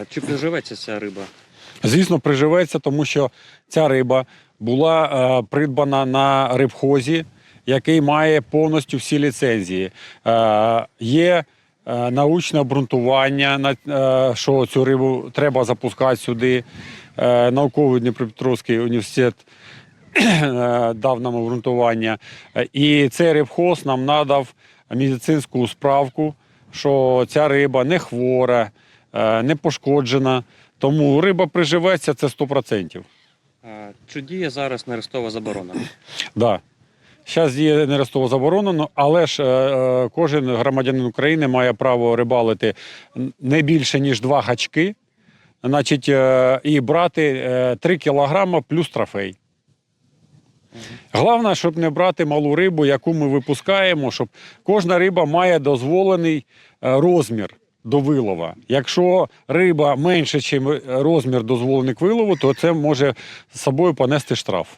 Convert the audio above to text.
А чи приживеться ця риба? Звісно, приживеться, тому що ця риба була е, придбана на рибхозі, який має повністю всі ліцензії. Е, є е, научне обґрунтування, е, що цю рибу треба запускати сюди. Е, науковий Дніпропетровський університет е, дав нам обґрунтування. Е, І цей рибхоз нам надав медицинську справку, що ця риба не хвора, не пошкоджена. Тому риба приживеться це 100%. А, чи діє зараз нерестова заборона? Да. Зараз діє нерестова заборонено, але ж е, е, кожен громадянин України має право рибалити не більше, ніж два гачки, значить, е, і брати е, 3 кілограма плюс трофей. Головне, щоб не брати малу рибу, яку ми випускаємо, щоб кожна риба має дозволений е, розмір до вилова. Якщо риба менше, ніж розмір дозволений к вилову, то це може з собою понести штраф.